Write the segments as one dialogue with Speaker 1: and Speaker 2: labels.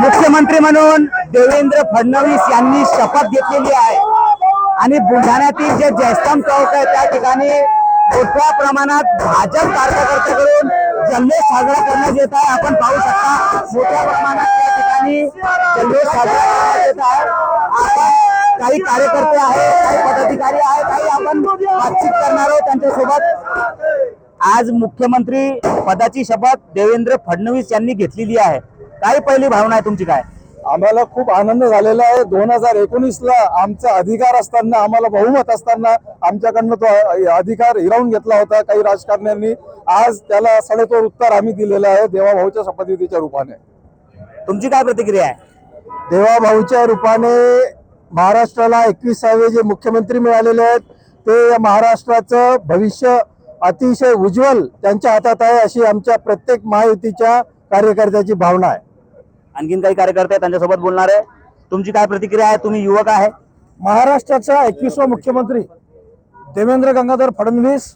Speaker 1: मुख्यमंत्री म्हणून देवेंद्र फडणवीस यांनी शपथ घेतलेली आहे. आणि बुलढाण्यातील जे जयस्तम चौक आहे त्या ठिकाणी मोठ्या प्रमाणात भाजप कार्यकर्त्याकडून जल्लोष साजरा करण्यात येत आहे. आपण पाहू शकता मोठ्या प्रमाणात त्या ठिकाणी जल्लोष साजरा करण्यात येत आहे. आपण काही कार्यकर्ते आहेत काही पदाधिकारी आहेत काही आपण बातचीत करणार आहोत त्यांच्यासोबत. आज मुख्यमंत्री पदाची शपथ देवेंद्र फडणवीस यांनी घेतलेली आहे. काय पहिली भावना आहे तुमची काय?
Speaker 2: आम्हाला खूप आनंद झालेला आहे. दोन हजार एकोणीस ला आमचा अधिकार असताना आम्हाला बहुमत असताना आमच्याकडनं तो अधिकार हिरावून घेतला होता काही राजकारण्यांनी. आज त्याला सडेतोड उत्तर आम्ही दिलेलं आहे देवाभाऊच्या शपथविधीच्या रूपाने.
Speaker 1: तुमची काय प्रतिक्रिया आहे?
Speaker 2: देवाभाऊच्या रूपाने महाराष्ट्राला एकविसावे जे मुख्यमंत्री मिळालेले आहेत ते या महाराष्ट्राचं भविष्य अतिशय उज्ज्वल त्यांच्या हातात आहे अशी आमच्या प्रत्येक महायुतीच्या कार्यकर्त्याची भावना आहे.
Speaker 1: आणखीन काही कार्यकर्ते आहेत, त्यांच्यासोबत बोलणार आहे. तुमची काय प्रतिक्रिया आहे? तुम्ही युवक आहे.
Speaker 2: महाराष्ट्राचा एकवीसवा मुख्यमंत्री देवेंद्र गंगाधर फडणवीस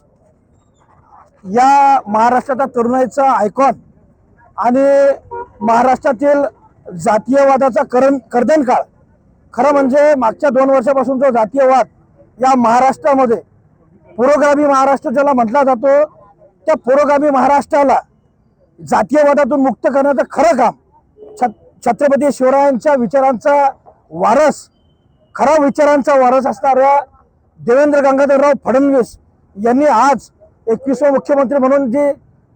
Speaker 2: या महाराष्ट्राच्या तरुणाईचा आयकॉन आणि महाराष्ट्रातील जातीयवादाचा करण कर्दन काळ खरं म्हणजे मागच्या दोन वर्षापासून जो जातीयवाद या महाराष्ट्रामध्ये पुरोगामी महाराष्ट्र ज्याला म्हटला जातो त्या पुरोगामी महाराष्ट्राला जातीयवादातून मुक्त करण्याचं खरं काम छत्रपती शिवरायांच्या विचारांचा वारस खरा विचारांचा वारस असणाऱ्या देवेंद्र गंगाधरराव फडणवीस यांनी आज एकवीसवा मुख्यमंत्री म्हणून जी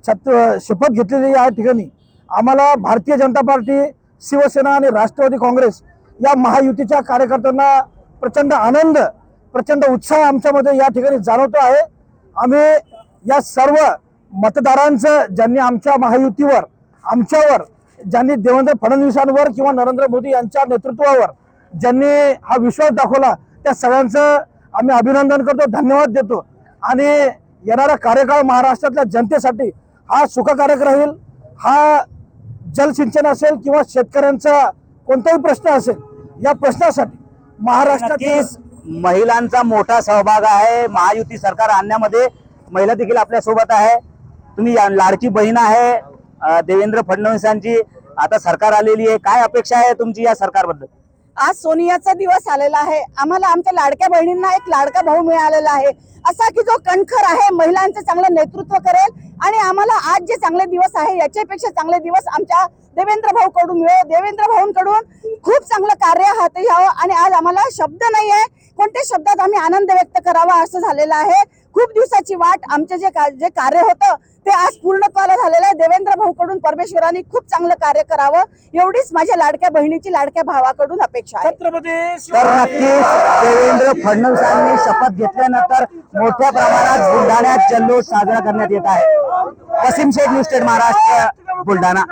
Speaker 2: छत्र शपथ घेतलेली या ठिकाणी आम्हाला भारतीय जनता पार्टी शिवसेना आणि राष्ट्रवादी काँग्रेस या महायुतीच्या कार्यकर्त्यांना प्रचंड आनंद प्रचंड उत्साह आमच्यामध्ये या ठिकाणी जाणवतो आहे. आम्ही या सर्व मतदारांचं ज्यांनी आमच्या महायुतीवर आमच्यावर ज्यांनी देवेंद्र फडणवीसांवर किंवा नरेंद्र मोदी यांच्या नेतृत्वावर ज्यांनी हा विश्वास दाखवला त्या सगळ्यांचं आम्ही अभिनंदन करतो धन्यवाद देतो. आणि येणारा कार्यकाळ महाराष्ट्रातल्या जनतेसाठी हा सुखकारक राहील हा जलसिंचन असेल किंवा शेतकऱ्यांचा कोणताही प्रश्न असेल या प्रश्नासाठी महाराष्ट्रातील
Speaker 1: महिलांचा मोठा सहभाग आहे. महायुती सरकार आणण्यामध्ये महिला देखील आपल्यासोबत आहे. तुम्ही या- लाडकी बहीण आहे. देवेंद्र फडणवीसांची आता सरकार आलेली आहे. काय अपेक्षा आहे तुमची या सरकारबद्दल?
Speaker 3: आज सोनियाचा दिवस आलेला आहे. आम्हाला आमच्या लाडक्या बहिणींना एक लाडका भाऊ मिळालेला आहे. असा की जो कणखर आहे महिलांचं चांगलं नेतृत्व करेल आणि आम्हाला आज जे चांगले दिवस आहे याच्यापेक्षा चांगले दिवस आमच्या देवेंद्र भाऊ कडून मिळो. देवेंद्र भाऊंकडून खूप चांगलं कार्य हाती घ्यावं आणि आज आम्हाला शब्द नाही आहे. कोणत्या शब्दात आम्ही आनंद व्यक्त करावा असं झालेलं आहे? खूप दिवसाची वाट आमचे जे का- जे कार्य होतं ते आज पूर्णत्वाला झालेलं आहे. देवेंद्र भाऊ कडून परमेश्वरांनी खूप चांगलं कार्य करावं एवढीच माझ्या लाडक्या बहिणीची लाडक्या भावाकडून अपेक्षा आहे.
Speaker 1: तर नक्कीच देवेंद्र फडणवीसांनी शपथ घेतल्यानंतर मोठ्या प्रमाणात बुलढाण्यात जल्लोष साजरा करण्यात येत आहे. Wasim Shaikh news state Maharashtra Buldhana.